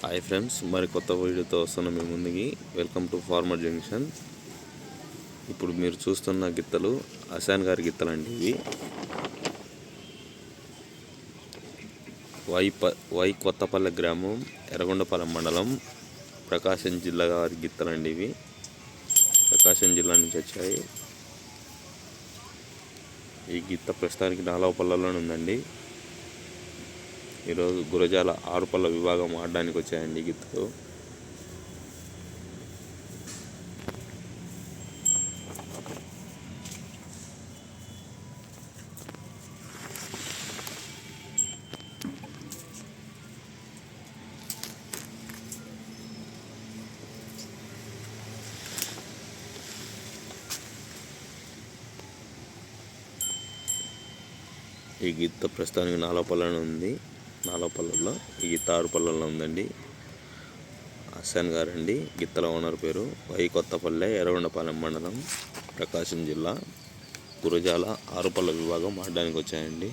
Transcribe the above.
Hi friends మరి కొత్త వీడియోతో వస్తున్న మీ ముందుకి వెల్కమ్ టు ఫార్మర్ జంక్షన్ ఇప్పుడు మీరు చూస్తున్న గిత్తలు అశాన్ గారి గిత్తలు అండి ఇవి. వై ప వై కొత్తపల్లె గ్రామం ఎర్రగొండపాలెం మండలం ప్రకాశం జిల్లా గారి గిత్తలు అండి ఇవి. ప్రకాశం జిల్లా నుంచి వచ్చాయి. ఈ గిత్త ప్రస్తుతానికి నాలుగవ పళ్ళలోనే ఉందండి. ఈరోజు గురజాల ఆరు పళ్ళ విభాగం ఆడడానికి వచ్చాయండి ఈ ఈ గిత్త ప్రస్తుతానికి నాలుగు పళ్ళలో ఉంది. నాలుగు పళ్ళల్లో ఈ తారు పల్లెల్లో ఉందండి. హసన్ గారండి గిత్తల ఓనర్ పేరు. వై కొత్తపల్లె ఎర్రగొండపాలెం మండలం ప్రకాశం జిల్లా గురజాల ఆరుపల్ల విభాగం ఆడడానికి వచ్చాయండి